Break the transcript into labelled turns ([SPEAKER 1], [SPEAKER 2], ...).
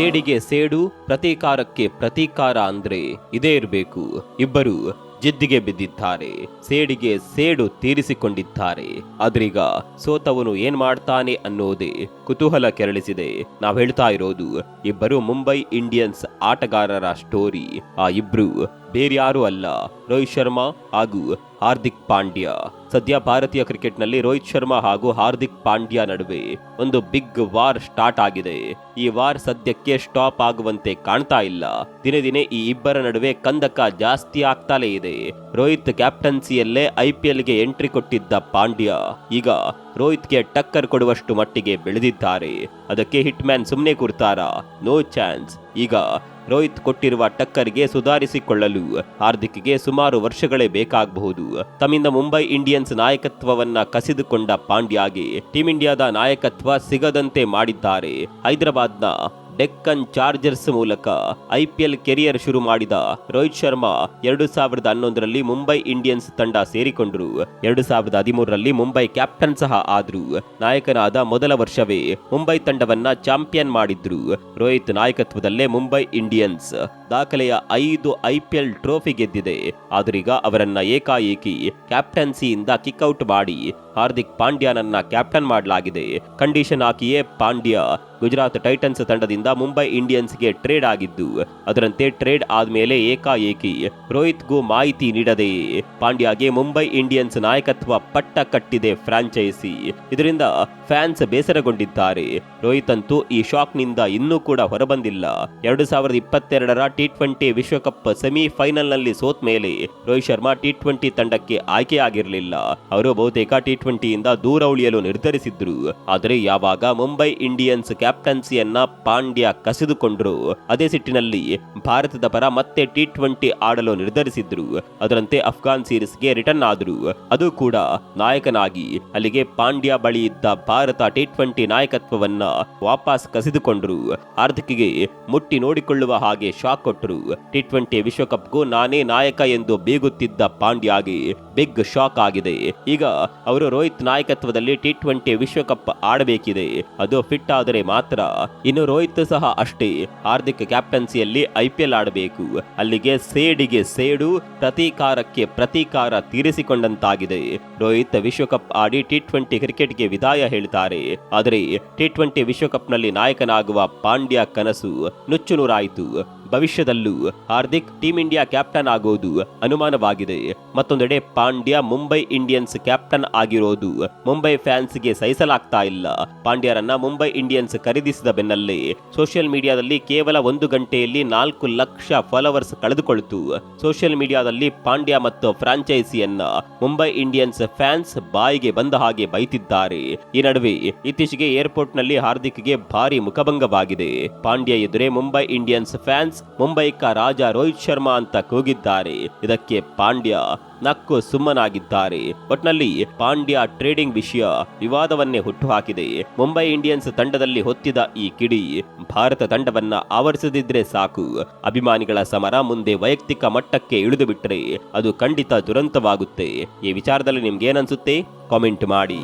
[SPEAKER 1] ಸೇಡಿಗೆ ಸೇಡು, ಪ್ರತೀಕಾರಕ್ಕೆ ಪ್ರತೀಕಾರ ಅಂದ್ರೆ ಇದೇ ಇರಬೇಕು. ಇಬ್ಬರು ಜಿದ್ದಿಗೆ ಬಿದ್ದಿದ್ದಾರೆ, ಸೇಡಿಗೆ ಸೇಡು ತೀರಿಸಿಕೊಂಡಿದ್ದಾರೆ. ಆದ್ರೀಗ ಸೋತವನು ಏನ್ ಮಾಡ್ತಾನೆ ಅನ್ನೋದೇ ಕುತೂಹಲ ಕೆರಳಿಸಿದೆ. ನಾವ್ ಹೇಳ್ತಾ ಇರೋದು, ಇಬ್ಬರು ಮುಂಬೈ ಇಂಡಿಯನ್ಸ್ ಆಟಗಾರರ ಸ್ಟೋರಿ. ಆ ಇಬ್ರು ಬೇರ್ಯಾರೂ ಅಲ್ಲ. ರೋಹಿತ್ ಶರ್ಮಾ ಹಾಗೂ ಹಾರ್ದಿಕ್ ಪಾಂಡ್ಯ. ಸದ್ಯ ಭಾರತೀಯ ಕ್ರಿಕೆಟ್ನಲ್ಲಿ ರೋಹಿತ್ ಶರ್ಮಾ ಹಾಗೂ ಹಾರ್ದಿಕ್ ಪಾಂಡ್ಯ ನಡುವೆ ಒಂದು ಬಿಗ್ ವಾರ್ ಸ್ಟಾರ್ಟ್ ಆಗಿದೆ. ಈ ವಾರ್ ಸದ್ಯಕ್ಕೆ ಸ್ಟಾಪ್ ಆಗುವಂತೆ ಕಾಣ್ತಾ ಇಲ್ಲ. ದಿನೇ ದಿನೇ ಈ ಇಬ್ಬರ ನಡುವೆ ಕಂದಕ ಜಾಸ್ತಿ ಆಗ್ತಾಲೇ ಇದೆ. ರೋಹಿತ್ ಕ್ಯಾಪ್ಟನ್ಸಿಯಲ್ಲೇ ಐ ಪಿ ಎಲ್ಗೆ ಎಂಟ್ರಿ ಕೊಟ್ಟಿದ್ದ ಪಾಂಡ್ಯ. ಈಗ ರೋಹಿತ್ಗೆ ಟಕ್ಕರ್ ಕೊಡುವಷ್ಟು ಮಟ್ಟಿಗೆ ಬೆಳೆದಿದ್ದಾರೆ. ಅದಕ್ಕೆ ಹಿಟ್ ಮ್ಯಾನ್ ಸುಮ್ಮನೆ ಕೂರ್ತಾರಾ? No chance. ಈಗ ರೋಹಿತ್ ಕೊಟ್ಟಿರುವ ಟಕ್ಕರ್ಗೆ ಸುಧಾರಿಸಿಕೊಳ್ಳಲು ಹಾರ್ದಿಕ್ಗೆ ಸುಮಾರು ವರ್ಷಗಳೇ ಬೇಕಾಗಬಹುದು. ತಮ್ಮಿಂದ ಮುಂಬೈ ಇಂಡಿಯನ್ಸ್ ನಾಯಕತ್ವವನ್ನ ಕಸಿದುಕೊಂಡ ಪಾಂಡ್ಯಾಗೆ ಟೀಂ ಇಂಡಿಯಾದ ನಾಯಕತ್ವ ಸಿಗದಂತೆ ಮಾಡಿದ್ದಾರೆ. ಹೈದರಾಬಾದ್ನ ಡೆಕ್ಕನ್ ಚಾರ್ಜರ್ಸ್ ಮೂಲಕ ಐಪಿಎಲ್ ಕೆರಿಯರ್ ಶುರು ಮಾಡಿದ ರೋಹಿತ್ ಶರ್ಮಾ ಎರಡು ಸಾವಿರದ ಹನ್ನೊಂದರಲ್ಲಿ ಮುಂಬೈ ಇಂಡಿಯನ್ಸ್ ತಂಡ ಸೇರಿಕೊಂಡರು. ಎರಡು ಸಾವಿರದ ಹದಿಮೂರರಲ್ಲಿ ಮುಂಬೈ ಕ್ಯಾಪ್ಟನ್ ಸಹ ಆದ್ರು. ನಾಯಕನಾದ ಮೊದಲ ವರ್ಷವೇ ಮುಂಬೈ ತಂಡವನ್ನ ಚಾಂಪಿಯನ್ ಮಾಡಿದ್ರು. ರೋಹಿತ್ ನಾಯಕತ್ವದಲ್ಲೇ ಮುಂಬೈ ಇಂಡಿಯನ್ಸ್ ದಾಖಲೆಯ ಐದು ಐಪಿಎಲ್ ಟ್ರೋಫಿ ಗೆದ್ದಿದೆ. ಆದರೀಗ ಅವರನ್ನ ಏಕಾಏಕಿ ಕ್ಯಾಪ್ಟನ್ಸಿಯಿಂದ ಕಿಕ್ಔಟ್ ಮಾಡಿ ಹಾರ್ದಿಕ್ ಪಾಂಡ್ಯನನ್ನ ಕ್ಯಾಪ್ಟನ್ ಮಾಡಲಾಗಿದೆ. ಕಂಡೀಷನ್ ಹಾಕಿಯೇ ಪಾಂಡ್ಯ ಗುಜರಾತ್ ಟೈಟನ್ಸ್ ತಂಡದಿಂದ ಮುಂಬೈ ಇಂಡಿಯನ್ಸ್ಗೆ ಟ್ರೇಡ್ ಆಗಿದ್ದು, ಅದರಂತೆ ಟ್ರೇಡ್ ಆದ್ಮೇಲೆ ಏಕಾಏಕಿ. ರೋಹಿತ್ಗೂ ಮಾಹಿತಿ ನೀಡದೆ ಪಾಂಡ್ಯಾಗೆ ಮುಂಬೈ ಇಂಡಿಯನ್ಸ್ ನಾಯಕತ್ವ ಪಟ್ಟ ಕಟ್ಟಿದೆ ಫ್ರಾಂಚೈಸಿ. ಇದರಿಂದ ಫ್ಯಾನ್ಸ್ ಬೇಸರಗೊಂಡಿದ್ದಾರೆ. ರೋಹಿತ್ ಅಂತೂ ಈ ಶಾಕ್ನಿಂದ ಇನ್ನೂ ಕೂಡ ಹೊರಬಂದಿಲ್ಲ. ಎರಡು ಸಾವಿರದ ಇಪ್ಪತ್ತೆರಡರ ಟಿ ಟ್ವೆಂಟಿ ವಿಶ್ವಕಪ್ ಸೆಮಿಫೈನಲ್ನಲ್ಲಿ ಸೋತ್ ಮೇಲೆ ರೋಹಿತ್ ಶರ್ಮಾ ಟಿ ಟ್ವೆಂಟಿ ತಂಡಕ್ಕೆ ಆಯ್ಕೆಯಾಗಿರಲಿಲ್ಲ. ಅವರು ಬಹುತೇಕ ಟಿ ಟ್ವೆಂಟಿಯಿಂದ ದೂರ ಉಳಿಯಲು ನಿರ್ಧರಿಸಿದ್ರು. ಆದರೆ ಯಾವಾಗ ಮುಂಬೈ ಇಂಡಿಯನ್ಸ್ ಕ್ಯಾಪ್ಟನ್ಸಿಯನ್ನ ಪಾಂಡ್ಯ ಕಸಿದುಕೊಂಡರು. ಅದೇ ಸಿಟ್ಟಿನಲ್ಲಿ ಭಾರತದ ಪರ ಮತ್ತೆ ಟಿ ಟ್ವೆಂಟಿ ಆಡಲು ನಿರ್ಧರಿಸಿದ್ರು. ಅದರಂತೆ ಅಫ್ಘಾನ್ ಸೀರೀಸ್ಗೆ ರಿಟರ್ನ್ ಆದರು. ಅದು ಕೂಡ ನಾಯಕನಾಗಿ ಅಲ್ಲಿಗೆ ಪಾಂಡ್ಯ ಬಳಿ ಇದ್ದ ಭಾರತ ಟಿ ಟ್ವೆಂಟಿ ನಾಯಕತ್ವವನ್ನ ವಾಪಸ್ ಕಸಿದುಕೊಂಡರು. ಆರ್ಥಿಕಿಗೆ ಮುಟ್ಟಿ ನೋಡಿಕೊಳ್ಳುವ ಹಾಗೆ ಶಾಕ್ ಕೊಟ್ಟರು ಟಿ ಟ್ವೆಂಟಿ ವಿಶ್ವಕಪ್ಗೂ ನಾನೇ ನಾಯಕ ಎಂದು ಬೀಗುತ್ತಿದ್ದ ಪಾಂಡ್ಯಾಗೆ ಬಿಗ್ ಶಾಕ್ ಆಗಿದೆ. ಈಗ ಅವರು ರೋಹಿತ್ ನಾಯಕತ್ವದಲ್ಲಿ ಟಿ ಟ್ವೆಂಟಿ ವಿಶ್ವಕಪ್ ಆಡಬೇಕಿದೆ. ಅದು ಫಿಟ್ ಆದರೆ ಮಾತ್ರ ಇನ್ನು ರೋಹಿತ್ ಸಹ ಅಷ್ಟೇ. ಹಾರ್ದಿಕ್ ಕ್ಯಾಪ್ಟನ್ಸಿಯಲ್ಲಿ ಐಪಿಎಲ್ ಆಡಬೇಕು. ಅಲ್ಲಿಗೆ ಸೇಡಿಗೆ ಸೇಡು, ಪ್ರತೀಕಾರಕ್ಕೆ ಪ್ರತೀಕಾರ ತೀರಿಸಿಕೊಂಡಂತಾಗಿದೆ. ರೋಹಿತ್ ವಿಶ್ವಕಪ್ ಆಡಿ ಟಿ ಟ್ವೆಂಟಿ ಕ್ರಿಕೆಟ್ಗೆ ವಿದಾಯ ಹೇಳ್ತಾರೆ. ಆದರೆ ಟಿ ಟ್ವೆಂಟಿ ವಿಶ್ವಕಪ್ನಲ್ಲಿ ನಾಯಕನಾಗುವ ಪಾಂಡ್ಯ ಕನಸು ನುಚ್ಚು ನೂರಾಯಿತು ಭವಿಷ್ಯದಲ್ಲೂ ಹಾರ್ದಿಕ್ ಟೀಂ ಇಂಡಿಯಾ ಕ್ಯಾಪ್ಟನ್ ಆಗೋದು ಅನುಮಾನವಾಗಿದೆ. ಮತ್ತೊಂದೆಡೆ ಪಾಂಡ್ಯ ಮುಂಬೈ ಇಂಡಿಯನ್ಸ್ ಕ್ಯಾಪ್ಟನ್ ಆಗಿರೋದು ಮುಂಬೈ ಫ್ಯಾನ್ಸ್ಗೆ ಸಹಿಸಲಾಗ್ತಾ ಇಲ್ಲ. ಪಾಂಡ್ಯರನ್ನ ಮುಂಬೈ ಇಂಡಿಯನ್ಸ್ ಖರೀದಿಸಿದ ಬೆನ್ನಲ್ಲೇ ಸೋಷಿಯಲ್ ಮೀಡಿಯಾದಲ್ಲಿ ಕೇವಲ ಒಂದು ಗಂಟೆಯಲ್ಲಿ ನಾಲ್ಕು ಲಕ್ಷ ಫಾಲೋವರ್ಸ್ ಕಳೆದುಕೊಳ್ತು. ಸೋಷಿಯಲ್ ಮೀಡಿಯಾದಲ್ಲಿ ಪಾಂಡ್ಯ ಮತ್ತು ಫ್ರಾಂಚೈಸಿಯನ್ನ ಮುಂಬೈ ಇಂಡಿಯನ್ಸ್ ಫ್ಯಾನ್ಸ್ ಬಾಯಿಗೆ ಬಂದ ಹಾಗೆ ಬೈತಿದ್ದಾರೆ. ಈ ನಡುವೆ ಇತ್ತೀಚೆಗೆ ಏರ್ಪೋರ್ಟ್ನಲ್ಲಿ ಹಾರ್ದಿಕ್ಗೆ ಭಾರಿ ಮುಖಭಂಗವಾಗಿದೆ. ಪಾಂಡ್ಯ ಎದುರೇ ಮುಂಬೈ ಇಂಡಿಯನ್ಸ್ ಫ್ಯಾನ್ಸ್ ಮುಂಬೈಕ ರಾಜ ರೋಹಿತ್ ಶರ್ಮಾ ಅಂತ ಕೂಗಿದ್ದಾರೆ. ಇದಕ್ಕೆ ಪಾಂಡ್ಯ ನಕ್ಕು ಸುಮ್ಮನಾಗಿದ್ದಾರೆ. ಒಟ್ನಲ್ಲಿ ಪಾಂಡ್ಯ ಟ್ರೇಡಿಂಗ್ ವಿಷಯ ವಿವಾದವನ್ನೇ ಹುಟ್ಟುಹಾಕಿದೆ. ಮುಂಬೈ ಇಂಡಿಯನ್ಸ್ ತಂಡದಲ್ಲಿ ಹೊತ್ತಿದ ಈ ಕಿಡಿ ಭಾರತ ತಂಡವನ್ನ ಆವರಿಸದಿದ್ರೆ ಸಾಕು. ಅಭಿಮಾನಿಗಳ ಸಮರ ಮುಂದೆ ವೈಯಕ್ತಿಕ ಮಟ್ಟಕ್ಕೆ ಇಳಿದು ಬಿಟ್ಟರೆ ಅದು ಖಂಡಿತ ದುರಂತವಾಗುತ್ತೆ. ಈ ವಿಚಾರದಲ್ಲಿ ನಿಮ್ಗೇನನ್ಸುತ್ತೆ? ಕಾಮೆಂಟ್ ಮಾಡಿ.